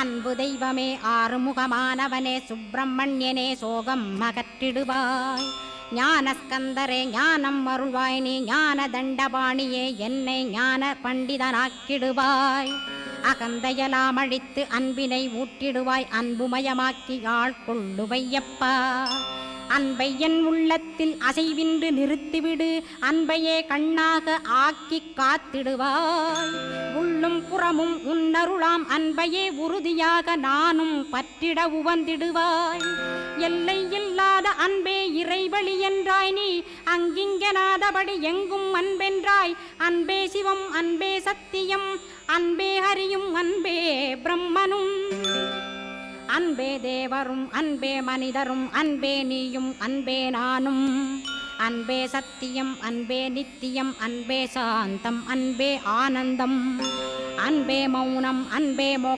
அன்பு தெய்வமே ஆறுமுகமானவனே சுப்பிரமணியனே சோகம் மகற்றிடுவாய் ஞானஸ்கந்தரே ஞானம் அருள்வாய் நீ ஞான தண்டபாணியே என்னை ஞான பண்டிதனாக்கிடுவாய். அகந்தையலாம் அழித்து அன்பினை ஊட்டிடுவாய் அன்புமயமாக்கி ஆள் கொள்ளுவையப்பா. அன்பை என் உள்ளத்தில் அசைவின்றி நிறுத்திவிடு. அன்பையே கண்ணாக ஆக்கி காத்திடுவாய். உள்ளும் புறமும் உன்னருளாம். அன்பையே உறுதியாக நானும் பற்றிட உவந்திடுவாய். எல்லை இல்லாத அன்பே இறைவழி என்றாய் நீ. அங்கிங்கனாதபடி எங்கும் அன்பென்றாய். அன்பே சிவம் அன்பே சத்தியம் அன்பே ஹரியும் அன்பே பிரம்ம அன்பே தேவரும் அன்பே மனிதரும் அன்பே நீயும் அன்பே நானும். அன்பே சத்தியம் அன்பே நித்தியம் அன்பே சாந்தம் அன்பே ஆனந்தம். அன்பே மௌனம் அன்பே மோ